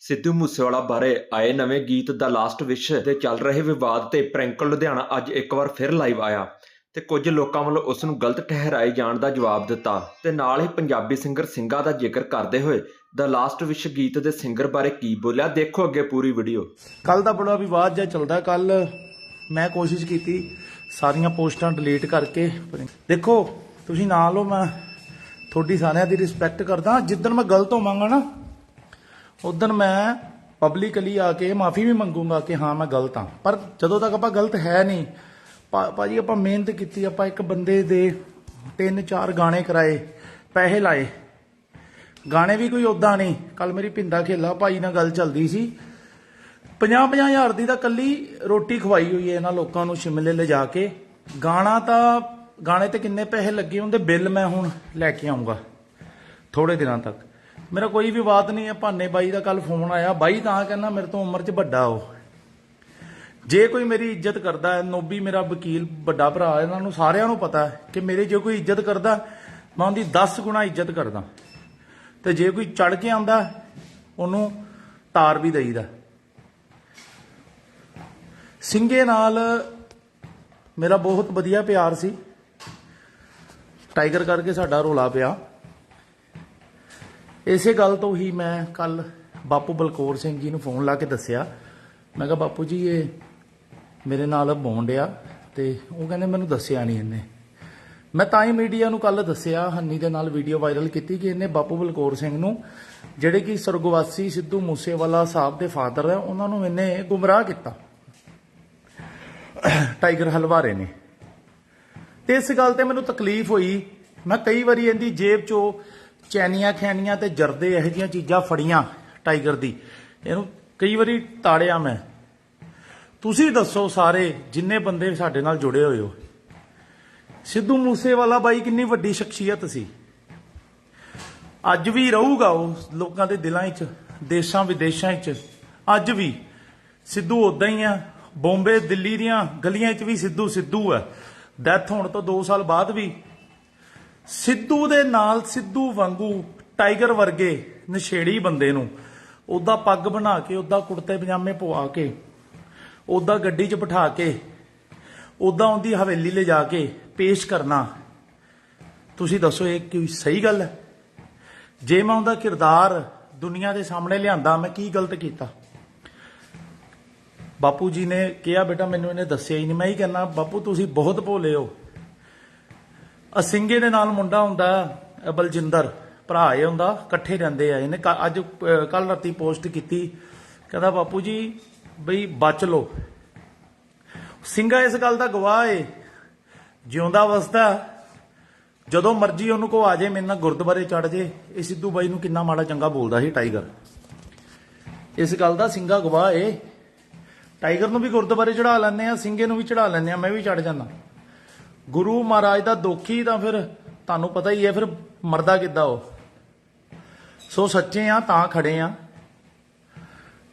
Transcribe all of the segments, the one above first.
ਸਿੱਧੂ ਮੂਸੇਵਾਲਾ ਬਾਰੇ ਆਏ ਨਵੇਂ ਗੀਤ ਦਾ ਲਾਸਟ ਵਿਸ਼ ਤੇ ਚੱਲ ਰਹੇ ਵਿਵਾਦ ਤੇ ਪ੍ਰਿੰਕਲ ਲੁਧਿਆਣਾ ਅੱਜ ਇੱਕ ਵਾਰ ਫਿਰ ਲਾਈਵ ਆਇਆ ਤੇ ਕੁਝ ਲੋਕਾਂ ਵੱਲੋਂ ਉਸ ਨੂੰ ਗਲਤ ਠਹਿਰਾਏ ਜਾਣ ਦਾ ਜਵਾਬ ਦਿੱਤਾ ਤੇ ਨਾਲ ਹੀ ਪੰਜਾਬੀ ਸਿੰਗਰ ਸਿੰਘਾ ਦਾ ਜ਼ਿਕਰ ਕਰਦੇ ਹੋਏ ਦਾ ਲਾਸਟ ਵਿਸ਼ ਗੀਤ ਦੇ ਸਿੰਗਰ ਬਾਰੇ ਕੀ ਬੋਲਿਆ, ਦੇਖੋ ਅੱਗੇ ਪੂਰੀ ਵੀਡੀਓ ਕੱਲ ਦਾ ਬੜਾ ਵਿਵਾਦ ਜਿਹਾ ਚੱਲਦਾ ਕੱਲ ਮੈਂ ਕੋਸ਼ਿਸ਼ ਕੀਤੀ ਸਾਰੀਆਂ ਪੋਸਟਾਂ ਡਿਲੀਟ ਕਰਕੇ। ਦੇਖੋ, ਤੁਸੀਂ ਨਾਲ ਹੋ, ਮੈਂ ਤੁਹਾਡੀ ਸਾਰਿਆਂ ਦੀ ਰਿਸਪੈਕਟ ਕਰਦਾ। ਜਿੱਦਣ ਮੈਂ ਗਲਤ ਹੋਵਾਂਗਾ ਨਾ ਉਦੋਂ ਮੈਂ ਪਬਲਿਕਲੀ ਆ ਕੇ ਮਾਫੀ ਵੀ ਮੰਗੂੰਗਾ ਕਿ ਹਾਂ, ਮੈਂ ਗਲਤ ਹਾਂ। ਪਰ ਜਦੋਂ ਤੱਕ ਆਪਾਂ ਗਲਤ ਹੈ ਨਹੀਂ, ਭਾ- ਭਾਜੀ ਆਪਾਂ ਮਿਹਨਤ ਕੀਤੀ, ਆਪਾਂ ਇੱਕ ਬੰਦੇ ਦੇ ਤਿੰਨ ਚਾਰ ਗਾਣੇ ਕਰਾਏ, ਪੈਸੇ ਲਾਏ। ਗਾਣੇ ਵੀ ਕੋਈ ਉਦਾਂ ਨਹੀਂ। ਕੱਲ ਮੇਰੀ ਪਿੰਦਾ ਖੇਲਾ, ਭਾਈ ਨਾਲ ਗੱਲ ਚੱਲਦੀ ਸੀ। 50 ਹਜ਼ਾਰ ਦੀ ਤਾਂ ਕੱਲੀ ਰੋਟੀ ਖਵਾਈ ਹੋਈ ਹੈ ਇਹਨਾਂ ਲੋਕਾਂ ਨੂੰ ਸ਼ਿਮਲੇ ਲਿਜਾ ਕੇ। ਗਾਣਾ ਤਾਂ, ਗਾਣੇ ਤੇ ਕਿੰਨੇ ਪੈਸੇ ਲੱਗੇ, ਉਹਦੇ ਬਿੱਲ ਮੈਂ ਹੁਣ ਲੈ ਕੇ ਆਉਂਗਾ ਥੋੜੇ ਦਿਨਾਂ ਤੱਕ। ਮੇਰਾ ਕੋਈ ਵਿਵਾਦ ਨਹੀਂ ਹੈ, ਭਾਨੇ ਬਾਈ ਦਾ ਕੱਲ ਫੋਨ ਆਇਆ। ਬਾਈ ਤਾਂ ਕਹਿੰਦਾ ਮੇਰੇ ਤੋਂ ਉਮਰ 'ਚ ਵੱਡਾ ਉਹ। ਜੇ ਕੋਈ ਮੇਰੀ ਇੱਜ਼ਤ ਕਰਦਾ ਹੈ, ਨੋਬੀ ਮੇਰਾ ਵਕੀਲ, ਵੱਡਾ ਭਰਾ, ਇਹਨਾਂ ਨੂੰ ਸਾਰਿਆਂ ਨੂੰ ਪਤਾ ਹੈ ਕਿ ਮੇਰੇ ਜੇ ਕੋਈ ਇੱਜ਼ਤ ਕਰਦਾ, ਮੈਂ ਉਹਦੀ 10 ਗੁਣਾ ਇੱਜ਼ਤ ਕਰਦਾ। ਤੇ ਜੇ ਕੋਈ ਚੜ ਕੇ ਆਉਂਦਾ, ਉਹਨੂੰ ਤਾਰ ਵੀ ਦਈਦਾ। ਸਿੰਘੇ ਨਾਲ ਮੇਰਾ ਬਹੁਤ ਵਧੀਆ ਪਿਆਰ ਸੀ। ਟਾਈਗਰ ਕਰਕੇ ਸਾਡਾ ਰੋਲਾ ਪਿਆ। ਇਸੇ ਗੱਲ ਤੋਂ ਹੀ ਮੈਂ ਕੱਲ ਬਾਪੂ ਬਲਕੌਰ ਸਿੰਘ ਜੀ ਨੂੰ ਫੋਨ ਲਾ ਕੇ ਦੱਸਿਆ। ਮੈਂ ਕਿਹਾ, ਬਾਪੂ ਜੀ, ਇਹ ਮੇਰੇ ਨਾਲ ਬੌਂਡ ਆ ਤੇ ਉਹ ਕਹਿੰਦੇ ਮੈਨੂੰ ਦੱਸਿਆ ਨਹੀਂ ਇਹਨੇ। ਮੈਂ ਤਾਂ ਹੀ ਮੀਡੀਆ ਨੂੰ ਕੱਲ ਦੱਸਿਆ, ਹੰਨੀ ਦੇ ਨਾਲ ਵੀਡੀਓ ਵਾਇਰਲ ਕੀਤੀ ਕਿ ਇਹਨੇ ਬਾਪੂ ਬਲਕੌਰ ਸਿੰਘ ਨੂੰ, ਜਿਹੜੇ ਕਿ ਸਰਗਵਾਸੀ ਸਿੱਧੂ ਮੂਸੇਵਾਲਾ ਸਾਹਿਬ ਦੇ ਫਾਦਰ ਹੈ ਉਹਨਾਂ ਨੂੰ ਇਹਨੇ ਗੁੰਮਰਾਹ ਕੀਤਾ। ਟਾਈਗਰ ਹਲਵਾਰੇ ਨੇ। ਤੇ ਇਸ ਗੱਲ ਤੇ ਮੈਨੂੰ ਤਕਲੀਫ ਹੋਈ। ਮੈਂ ਕਈ ਵਾਰੀ ਇਹਦੀ ਜੇਬ ਚੋਂ ਚੈਨੀਆਂ ਖੈਨੀਆਂ ਤੇ ਜਰਦੇ ਇਹੋ ਜਿਹੀਆਂ ਚੀਜ਼ਾਂ ਫੜੀਆਂ ਟਾਈਗਰ ਦੀ। ਇਹਨੂੰ ਕਈ ਵਾਰੀ ਤਾੜਿਆ ਮੈਂ। ਤੁਸੀਂ ਦੱਸੋ ਸਾਰੇ ਜਿੰਨੇ ਬੰਦੇ ਸਾਡੇ ਨਾਲ ਜੁੜੇ ਹੋਏ ਹੋ। ਸਿੱਧੂ ਮੂਸੇਵਾਲਾ ਬਾਈ ਕਿੰਨੀ ਵੱਡੀ ਸ਼ਖਸੀਅਤ ਸੀ। ਅੱਜ ਵੀ ਰਹੂਗਾ ਉਹ ਲੋਕਾਂ ਦੇ ਦਿਲਾਂ 'ਚ ਦੇਸ਼ਾਂ ਵਿਦੇਸ਼ਾਂ 'ਚ ਅੱਜ ਵੀ ਸਿੱਧੂ ਉਦਾਂ ਹੀ ਆ। ਬੰਬੇ, ਦਿੱਲੀ ਦੀਆਂ ਗਲੀਆਂ 'ਚ ਵੀ ਸਿੱਧੂ ਸਿੱਧੂ ਹੈ ਡੈਥ ਹੋਣ ਤੋਂ 2 ਸਾਲ ਬਾਅਦ ਵੀ ਸਿੱਧੂ ਦੇ ਨਾਲ ਸਿੱਧੂ ਵਾਂਗੂ ਟਾਈਗਰ ਵਰਗੇ ਨਸ਼ੇੜੀ ਬੰਦੇ ਨੂੰ ਉਹਦਾ ਪੱਗ ਬਣਾ ਕੇ, ਉਹਦਾ ਕੁੜਤੇ ਪਜਾਮੇ ਪਵਾ ਕੇ, ਉਹਦਾ ਗੱਡੀ 'ਚ ਬਿਠਾ ਕੇ, ਉਹਦਾ ਉਹਦੀ ਹਵੇਲੀ ਲੈ ਜਾ ਕੇ ਪੇਸ਼ ਕਰਨਾ। ਤੁਸੀਂ ਦੱਸੋ ਇਹ ਕੋਈ ਸਹੀ ਗੱਲ ਹੈ? ਜੇ ਮੈਂ ਉਹਦਾ ਕਿਰਦਾਰ ਦੁਨੀਆ ਦੇ ਸਾਹਮਣੇ ਲਿਆਂਦਾ, ਮੈਂ ਕੀ ਗਲਤ ਕੀਤਾ? ਬਾਪੂ ਜੀ ਨੇ ਕਿਹਾ, ਬੇਟਾ, ਮੈਨੂੰ ਇਹਨੇ ਦੱਸਿਆ ਹੀ ਨਹੀਂ। ਮੈਂ ਹੀ ਕਹਿੰਦਾ, ਬਾਪੂ, ਤੁਸੀਂ ਬਹੁਤ ਭੋਲੇ ਹੋ। ਅਸਿੰਗੇ ਦੇ ਨਾਲ ਮੁੰਡਾ ਹੁੰਦਾ ਬਲਜਿੰਦਰ, ਭਰਾ ਇਹ ਹੁੰਦਾ, ਇਕੱਠੇ ਰਹਿੰਦੇ ਆ। ਇਹਨੇ ਅੱਜ ਕੱਲ ਰਾਤੀ ਪੋਸਟ ਕੀਤੀ। ਕਹਿੰਦਾ, ਬਾਪੂ ਜੀ, ਬਈ ਬਚ ਲੋ ਸਿੰਘਾ ਇਸ ਗੱਲ ਦਾ ਗਵਾਹ ਏ। ਜਿਉਂਦਾ ਵਸਦਾ, ਜਦੋਂ ਮਰਜ਼ੀ ਉਹਨੂੰ ਕੋ ਆ ਜੇ, ਮੇਰੇ ਨਾਲ ਗੁਰਦੁਆਰੇ ਚੜ ਜੇ। ਇਹ ਸਿੱਧੂ ਬਾਈ ਨੂੰ ਕਿੰਨਾ ਮਾੜਾ ਚੰਗਾ ਬੋਲਦਾ ਸੀ, ਟਾਈਗਰ। ਇਸ ਗੱਲ ਦਾ ਸਿੰਘਾ ਗਵਾਹ ਏ। ਟਾਈਗਰ ਨੂੰ ਵੀ ਗੁਰਦੁਆਰੇ ਚੜਾ ਲੈਂਦੇ ਆ ਸਿੰਘੇ ਨੂੰ ਵੀ ਚੜਾ ਲੈਂਦੇ ਆ, ਮੈਂ ਵੀ ਚੜ ਜਾਂਦਾ। ਗੁਰੂ ਮਹਾਰਾਜ ਦਾ ਦੋਖੀ ਤਾਂ ਫਿਰ ਤੁਹਾਨੂੰ ਪਤਾ ਹੀ ਹੈ, ਫਿਰ ਮਰਦਾ ਕਿੱਦਾਂ ਉਹ? ਸੋ ਸੱਚੇ ਆ, ਤਾਂ ਖੜੇ ਆ।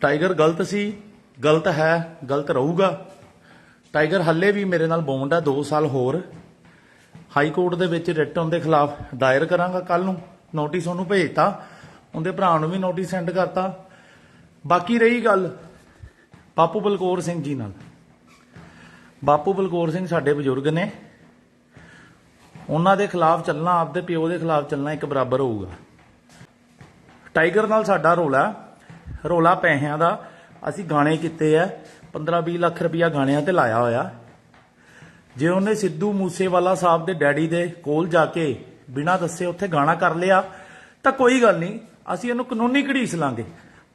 ਟਾਈਗਰ ਗਲਤ ਸੀ, ਗਲਤ ਹੈ, ਗਲਤ ਰਹੂਗਾ। ਟਾਈਗਰ ਹੱਲੇ ਵੀ ਮੇਰੇ ਨਾਲ ਬੌਂਡ ਹੈ 2 ਸਾਲ ਹੋਰ। ਹਾਈ ਕੋਰਟ ਦੇ ਵਿੱਚ ਰਿਟ ਉਹਦੇ ਖਿਲਾਫ ਦਾਇਰ ਕਰਾਂਗਾ ਕੱਲ ਨੂੰ। ਨੋਟਿਸ ਉਹਨੂੰ ਭੇਜਤਾ। ਉਹਦੇ ਭਰਾ ਨੂੰ ਵੀ ਨੋਟਿਸ ਸੈਂਡ ਕਰਤਾ। ਬਾਕੀ ਰਹੀ ਗੱਲ ਬਾਪੂ ਬਲਕੌਰ ਸਿੰਘ ਜੀ ਨਾਲ। ਬਾਪੂ ਬਲਕੌਰ ਸਿੰਘ ਸਾਡੇ ਬਜ਼ੁਰਗ ਨੇ। ਉਹਨਾਂ ਦੇ ਖਿਲਾਫ ਚੱਲਣਾ, ਆਪਦੇ ਪਿਓ ਦੇ ਖਿਲਾਫ ਚੱਲਣਾ ਇੱਕ ਬਰਾਬਰ ਹੋਊਗਾ। ਟਾਈਗਰ ਨਾਲ ਸਾਡਾ ਰੋਲਾ ਰੋਲਾ ਪੈਸਿਆਂ ਦਾ। ਅਸੀਂ ਗਾਣੇ ਕੀਤੇ ਆ 15-20 ਲੱਖ ਰੁਪਇਆ ਗਾਣਿਆਂ ਤੇ ਲਾਇਆ ਹੋਇਆ। ਜੇ ਉਹਨੇ ਸਿੱਧੂ ਮੂਸੇਵਾਲਾ ਸਾਹਿਬ ਦੇ ਡੈਡੀ ਦੇ ਕੋਲ ਜਾ ਕੇ ਬਿਨਾਂ ਦੱਸੇ ਉੱਥੇ ਗਾਣਾ ਕਰ ਲਿਆ, ਤਾਂ ਕੋਈ ਗੱਲ ਨਹੀਂ, ਅਸੀਂ ਇਹਨੂੰ ਕਾਨੂੰਨੀ ਘੜੀਸ ਲਾਂਗੇ।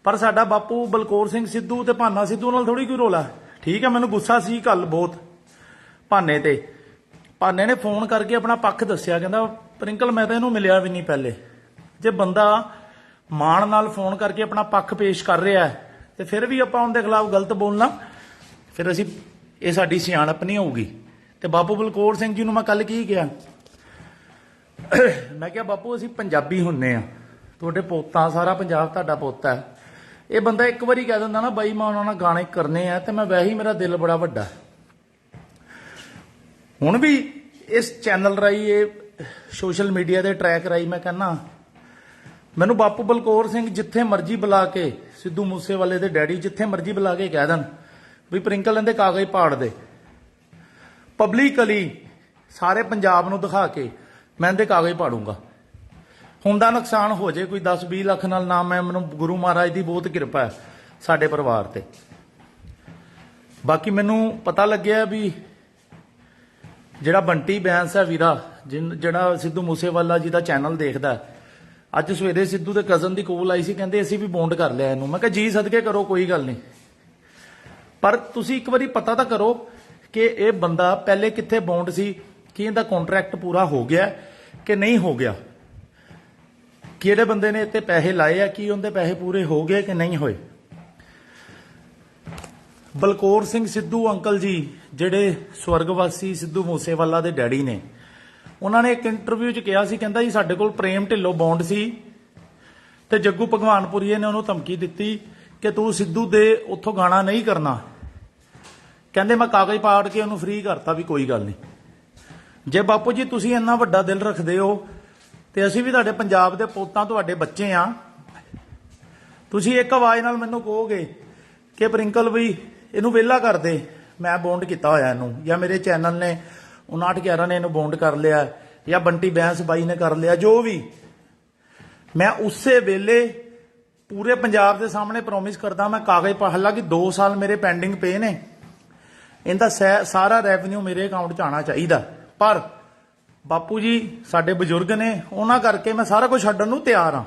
ਪਰ ਸਾਡਾ ਬਾਪੂ ਬਲਕੌਰ ਸਿੰਘ ਸਿੱਧੂ ਤੇ ਭਾਨਾ ਸਿੱਧੂ ਨਾਲ ਥੋੜੀ ਕੋਈ ਰੋਲਾ। ਠੀਕ ਹੈ, ਮੈਨੂੰ ਗੁੱਸਾ ਸੀ ਕੱਲ ਬਹੁਤ ਭਾਨੇ ਤੇ। ਭਾਨੇ ਨੇ ਫੋਨ ਕਰਕੇ ਆਪਣਾ ਪੱਖ ਦੱਸਿਆ, ਕਹਿੰਦਾ, ਪ੍ਰਿੰਕਲ, ਮੈਂ ਤਾਂ ਇਹਨੂੰ ਮਿਲਿਆ ਵੀ ਨਹੀਂ ਪਹਿਲੇ। ਜੇ ਬੰਦਾ ਮਾਣ ਨਾਲ ਫੋਨ ਕਰਕੇ ਆਪਣਾ ਪੱਖ ਪੇਸ਼ ਕਰ ਰਿਹਾ ਹੈ, ਤੇ ਫਿਰ ਵੀ ਆਪਾਂ ਉਹਦੇ ਖਿਲਾਫ ਗਲਤ ਬੋਲਣਾ, ਫਿਰ ਅਸੀਂ, ਇਹ ਸਾਡੀ ਸਿਆਣਪ ਨਹੀਂ ਹੋਊਗੀ। ਤੇ ਬਾਪੂ ਬਲਕੌਰ ਸਿੰਘ ਜੀ ਨੂੰ ਮੈਂ ਕੱਲ ਕੀ ਕਿਹਾ? ਮੈਂ ਕਿਹਾ, ਬਾਪੂ, ਅਸੀਂ ਪੰਜਾਬੀ ਹੁੰਨੇ ਆ। ਤੁਹਾਡੇ ਪੋਤਾ, ਸਾਰਾ ਪੰਜਾਬ ਤੁਹਾਡਾ ਪੋਤਾ ਹੈ। ਇਹ ਬੰਦਾ ਇੱਕ ਵਾਰੀ ਕਹਿ ਦਿੰਦਾ ਨਾ, ਬਾਈ, ਮੈਂ ਉਹਨਾਂ ਨਾਲ ਗਾਣੇ ਕਰਨੇ ਆ ਤੇ ਮੈਂ ਵੈਸੇ ਹੀ ਮੇਰਾ ਦਿਲ ਬੜਾ ਵੱਡਾ ਹੁਣ ਵੀ ਇਸ ਚੈਨਲ ਰਾਈ ਇਹ ਸੋਸ਼ਲ ਮੀਡੀਆ ਦੇ ਟਰੈਕ ਰਾਈ ਮੈਂ ਕਹਿੰਨਾ ਮੈਨੂੰ ਬਾਪੂ ਬਲਕੌਰ ਸਿੰਘ ਜਿੱਥੇ ਮਰਜ਼ੀ ਬੁਲਾ ਕੇ, ਸਿੱਧੂ ਮੂਸੇਵਾਲੇ ਦੇ ਡੈਡੀ ਜਿੱਥੇ ਮਰਜ਼ੀ ਬੁਲਾ ਕੇ ਕਹਿ ਦੇਣ ਵੀ ਪ੍ਰਿੰਕਲ ਇਹਦੇ ਕਾਗਜ਼ ਪਾੜ ਦੇ। ਪਬਲਿਕਲੀ ਸਾਰੇ ਪੰਜਾਬ ਨੂੰ ਦਿਖਾ ਕੇ ਮੈਂ ਇਹਦੇ ਕਾਗਜ਼ ਪਾੜੂੰਗਾ। ਹੁੰਦਾ ਨੁਕਸਾਨ ਹੋ ਜੇ ਕੋਈ 10 20 ਲੱਖ ਨਾਲ ਨਾ ਮੈਂ, ਮੈਨੂੰ ਗੁਰੂ ਮਹਾਰਾਜ ਦੀ ਬਹੁਤ ਕਿਰਪਾ ਹੈ ਸਾਡੇ ਪਰਿਵਾਰ ਤੇ। ਬਾਕੀ ਮੈਨੂੰ ਪਤਾ ਲੱਗਿਆ ਵੀ ਜਿਹੜਾ ਬੰਟੀ ਬੈਂਸ ਹੈ ਵੀਰਾ, ਜਿਨ- ਜਿਹੜਾ ਸਿੱਧੂ ਮੂਸੇਵਾਲਾ ਜੀ ਦਾ ਚੈਨਲ ਦੇਖਦਾ ਅੱਜ ਸਵੇਰੇ ਸਿੱਧੂ ਦੇ ਕਜ਼ਨ ਦੀ ਕੋਲ ਆਈ ਸੀ, ਕਹਿੰਦੇ ਅਸੀਂ ਵੀ ਬੌਂਡ ਕਰ ਲਿਆ ਇਹਨੂੰ। ਮੈਂ ਕਿਹਾ, ਜੀ, ਸਦਕੇ ਕਰੋ, ਕੋਈ ਗੱਲ ਨਹੀਂ। ਪਰ ਤੁਸੀਂ ਇੱਕ ਵਾਰੀ ਪਤਾ ਤਾਂ ਕਰੋ ਕਿ ਇਹ ਬੰਦਾ ਪਹਿਲੇ ਕਿੱਥੇ ਬੌਂਡ ਸੀ, ਕਿ ਇਹਦਾ ਕੰਟਰੈਕਟ ਪੂਰਾ ਹੋ ਗਿਆ ਕਿ ਨਹੀਂ ਹੋ ਗਿਆ? ਕਿਹੜੇ ਬੰਦੇ ਨੇ ਇੱਥੇ ਪੈਸੇ ਲਾਏ ਆ, ਕੀ ਉਹਦੇ ਪੈਸੇ ਪੂਰੇ ਹੋ ਗਏ ਕਿ ਨਹੀਂ ਹੋਏ? ਬਲਕੌਰ ਸਿੰਘ ਸਿੱਧੂ ਅੰਕਲ ਜੀ, ਜਿਹੜੇ ਸਵਰਗਵਾਸੀ ਸਿੱਧੂ ਮੂਸੇਵਾਲਾ ਦੇ ਡੈਡੀ ਨੇ। ਉਹਨਾਂ ਨੇ ਇੱਕ ਇੰਟਰਵਿਊ 'ਚ ਕਿਹਾ ਸੀ, ਕਹਿੰਦਾ ਜੀ, ਸਾਡੇ ਕੋਲ ਪ੍ਰੇਮ ਢਿੱਲੋਂ ਬੌਂਡ ਸੀ ਤੇ ਜੱਗੂ ਭਗਵਾਨਪੁਰੀਏ ਨੇ ਉਹਨੂੰ ਧਮਕੀ ਦਿੱਤੀ ਕਿ ਤੂੰ ਸਿੱਧੂ ਦੇ ਉੱਥੋਂ ਗਾਣਾ ਨਹੀਂ ਕਰਨਾ। ਕਹਿੰਦੇ, ਮੈਂ ਕਾਗਜ਼ ਪਾੜ ਕੇ ਉਹਨੂੰ ਫ੍ਰੀ ਕਰਤਾ ਵੀ ਕੋਈ ਗੱਲ ਨਹੀਂ। ਜੇ ਬਾਪੂ ਜੀ, ਤੁਸੀਂ ਇੰਨਾ ਵੱਡਾ ਦਿਲ ਰੱਖਦੇ ਹੋ ਤੇ ਅਸੀਂ ਵੀ ਤੁਹਾਡੇ ਪੰਜਾਬ ਦੇ ਪੋਤਾਂ ਤੁਹਾਡੇ ਬੱਚੇ ਆ। ਤੁਸੀਂ ਇੱਕ ਆਵਾਜ਼ ਨਾਲ ਮੈਨੂੰ ਕਹੋਗੇ ਕਿ ਪ੍ਰਿੰਕਲ ਵੀ ਇਹਨੂੰ ਵਿਹਲਾ ਕਰ ਦੇ। ਮੈਂ ਬੌਂਡ ਕੀਤਾ ਹੋਇਆ ਇਹਨੂੰ। ਜਾਂ ਮੇਰੇ ਚੈਨਲ ਨੇ 5911 ਨੇ ਇਹਨੂੰ ਬੌਂਡ ਕਰ ਲਿਆ, ਜਾਂ ਬੰਟੀ ਬੈਂਸ ਬਾਈ ਨੇ ਕਰ ਲਿਆ, ਜੋ ਵੀ। ਮੈਂ ਉਸੇ ਵੇਲੇ ਪੂਰੇ ਪੰਜਾਬ ਦੇ ਸਾਹਮਣੇ ਪ੍ਰੋਮਿਸ ਕਰਦਾ, ਮੈਂ ਕਾਗਜ਼ ਪਾ, ਹਾਲਾਂਕਿ 2 ਸਾਲ ਮੇਰੇ ਪੈਂਡਿੰਗ ਪਏ ਨੇ। ਇਹਦਾ ਸੈ- ਸਾਰਾ ਰੈਵਨਿਊ ਮੇਰੇ ਅਕਾਊਂਟ 'ਚ ਆਣਾ ਚਾਹੀਦਾ। ਪਰ ਬਾਪੂ ਜੀ, ਸਾਡੇ ਬਜ਼ੁਰਗ ਨੇ, ਉਹਨਾਂ ਕਰਕੇ ਮੈਂ ਸਾਰਾ ਕੁਝ ਛੱਡਣ ਨੂੰ ਤਿਆਰ ਹਾਂ।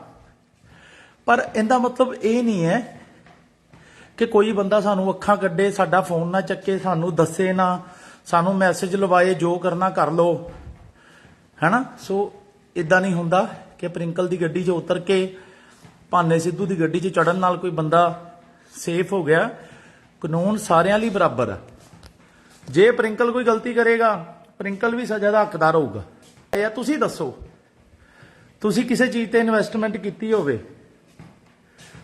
ਪਰ ਇਹਦਾ ਮਤਲਬ ਇਹ ਨਹੀਂ ਹੈ ਕਿ ਕੋਈ ਬੰਦਾ ਸਾਨੂੰ ਅੱਖਾਂ ਕੱਢੇ, ਸਾਡਾ ਫੋਨ ਨਾ ਚੱਕੇ, ਸਾਨੂੰ ਦੱਸੇ ਨਾ, ਸਾਨੂੰ ਮੈਸੇਜ ਲਵਾਏ, ਜੋ ਕਰਨਾ ਕਰ ਲੋ ਹੈਨਾ? ਸੋ ਇਦਾਂ ਨਹੀਂ ਹੁੰਦਾ ਕਿ ਪ੍ਰਿੰਕਲ ਦੀ ਗੱਡੀ 'ਚ ਉਤਰ ਕੇ, ਭਾਨੇ ਸਿੱਧੂ ਦੀ ਗੱਡੀ 'ਚ ਚੜਨ ਨਾਲ ਕੋਈ ਬੰਦਾ ਸੇਫ ਹੋ ਗਿਆ। ਕਾਨੂੰਨ ਸਾਰਿਆਂ ਲਈ ਬਰਾਬਰ ਹੈ ਜੇ ਪ੍ਰਿੰਕਲ ਕੋਈ ਗਲਤੀ ਕਰੇਗਾ, ਪ੍ਰਿੰਕਲ ਵੀ ਸਜ਼ਾ ਦਾ ਹੱਕਦਾਰ ਹੋਊਗਾ। ਇਹ ਤੁਸੀਂ ਦੱਸੋ। ਤੁਸੀਂ ਕਿਸੇ ਚੀਜ਼ ਤੇ ਇਨਵੈਸਟਮੈਂਟ ਕੀਤੀ ਹੋਵੇ,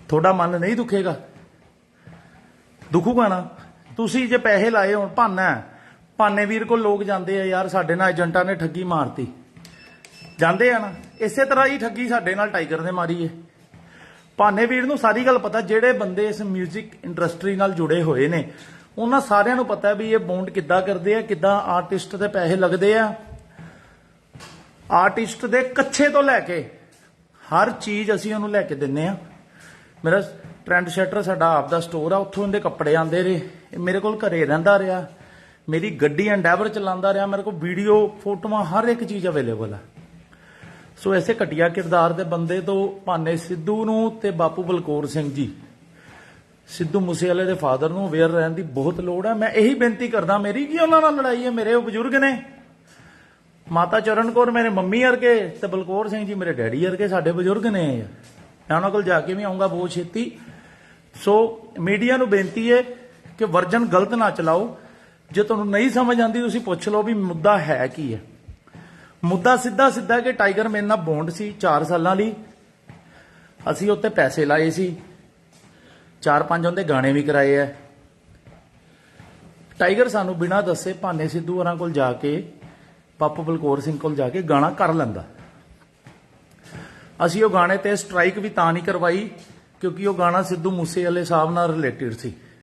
ਤੁਹਾਡਾ ਮਨ ਨਹੀਂ ਦੁਖੇਗਾ। ਦੁਖੂਗਾ ਨਾ। ਤੁਸੀਂ ਜੇ ਪੈਸੇ ਲਾਏ ਹੋਣ ਭਾਨਾ ਹੈ, ਭਾਨੇ ਵੀਰ ਕੋਲ ਲੋਕ ਜਾਂਦੇ ਆ ਯਾਰ ਸਾਡੇ ਨਾਲ ਏਜੰਟਾਂ ਨੇ ਠੱਗੀ ਮਾਰਤੀ। ਜਾਂਦੇ ਆ ਨਾ ਇਸੇ ਤਰ੍ਹਾਂ ਹੀ ਠੱਗੀ ਸਾਡੇ ਨਾਲ ਟਾਈਗਰ ਨੇ ਮਾਰੀ ਏ। ਭਾਨੇ ਵੀਰ ਨੂੰ ਸਾਰੀ ਗੱਲ ਪਤਾ ਜਿਹੜੇ ਬੰਦੇ ਇਸ 뮤직 ਇੰਡਸਟਰੀ ਨਾਲ ਜੁੜੇ ਹੋਏ ਨੇ ਉਹਨਾਂ ਸਾਰਿਆਂ ਨੂੰ ਪਤਾ ਵੀ ਇਹ ਬੌਂਡ ਕਿੱਦਾਂ ਕਰਦੇ ਆ ਕਿੱਦਾਂ ਆਰਟਿਸਟ ਦੇ ਪੈਸੇ ਲੱਗਦੇ ਆ। ਆਰਟਿਸਟ ਦੇ ਕੱਛੇ ਤੋਂ ਲੈ ਕੇ ਹਰ ਚੀਜ਼ ਅਸੀਂ ਉਹਨੂੰ ਲੈ ਕੇ ਦਿੰਨੇ ਆ। ਮੇਰਾ ਟ੍ਰੈਂਡ ਸ਼ਟਰ ਸਾਡਾ ਆਪ ਦਾ ਸਟੋਰ ਆ, ਉੱਥੋਂ ਇਹਦੇ ਕੱਪੜੇ ਆਂਦੇ ਰਹੇ। ਇਹ ਮੇਰੇ ਕੋਲ ਘਰੇ ਰਹਿੰਦਾ ਰਿਹਾ। ਮੇਰੀ ਗੱਡੀ ਐਂਡੈਵਰ ਚਲਾਉਂਦਾ ਰਿਹਾ। ਮੇਰੇ ਕੋਲ ਵੀਡੀਓ ਫੋਟੋਆਂ, ਹਰ ਇੱਕ ਚੀਜ਼ ਅਵੇਲੇਬਲ ਆ। ਸੋ ਐਸੇ ਘਟੀਆ ਕਿਰਦਾਰ ਦੇ ਬੰਦੇ ਤੋਂ ਭਾਨੇ ਸਿੱਧੂ ਨੂੰ ਤੇ ਬਾਪੂ ਬਲਕੌਰ ਸਿੰਘ ਜੀ। ਸਿੱਧੂ ਮੂਸੇਵਾਲੇ ਦੇ ਫਾਦਰ ਨੂੰ ਅਵੇਅਰ ਰਹਿਣ ਦੀ ਬਹੁਤ ਲੋੜ ਹੈ ਮੈਂ ਇਹੀ ਬੇਨਤੀ ਕਰਦਾ, ਮੇਰੀ ਕਿ ਉਹਨਾਂ ਨਾਲ ਲੜਾਈ ਹੈ? ਮੇਰੇ ਉਹ ਬਜ਼ੁਰਗ ਨੇ। ਮਾਤਾ ਚਰਨ ਕੌਰ ਮੇਰੇ ਮੰਮੀ ਵਰਗੇ ਤੇ ਬਲਕੌਰ ਸਿੰਘ ਜੀ ਮੇਰੇ ਡੈਡੀ ਵਰਗੇ ਸਾਡੇ ਬਜ਼ੁਰਗ ਨੇ। ਮੈਂ ਉਹਨਾਂ ਕੋਲ ਜਾ ਕੇ ਵੀ ਆਉਂਗਾ ਬਹੁਤ ਛੇਤੀ। ਸੋ ਮੀਡੀਆ ਨੂੰ ਬੇਨਤੀ ਹੈ ਕਿ ਵਰਜਨ ਗਲਤ ਨਾ ਚਲਾਓ। ਜੇ ਤੁਹਾਨੂੰ ਨਹੀਂ ਸਮਝ ਆਉਂਦੀ, ਤੁਸੀਂ ਪੁੱਛ ਲਓ ਵੀ ਮੁੱਦਾ ਹੈ ਕੀ ਹੈ। ਮੁੱਦਾ ਸਿੱਧਾ ਸਿੱਧਾ ਕਿ ਟਾਈਗਰ ਮੇਰੇ ਨਾਲ ਬੌਂਡ ਸੀ 4 ਸਾਲਾਂ ਲਈ। ਅਸੀਂ ਉੱਤੇ ਪੈਸੇ ਲਾਏ ਸੀ। ਚਾਰ ਪੰਜ ਉਹਦੇ ਗਾਣੇ ਵੀ ਕਰਾਏ ਐ ਟਾਈਗਰ ਸਾਨੂੰ ਬਿਨਾਂ ਦੱਸੇ ਭਾਨੇ ਸਿੱਧੂ ਹੋਰਾਂ ਕੋਲ ਜਾ ਕੇ, ਪਾਪੂ ਬਲਕੌਰ ਸਿੰਘ ਕੋਲ ਜਾ ਕੇ ਗਾਣਾ ਕਰ ਲੈਂਦਾ। ਅਸੀਂ ਉਹ ਗਾਣੇ ਤੇ ਸਟ੍ਰਾਈਕ ਵੀ ਤਾਂ ਨਹੀਂ ਕਰਵਾਈ। ਕਿਉਂਕਿ ਉਹ ਗਾਣਾ ਸਿੱਧੂ ਮੂਸੇ ਵਾਲੇ ਸਾਹਿਬ ਨਾਲ ਰਿਲੇਟਡ ਸੀ।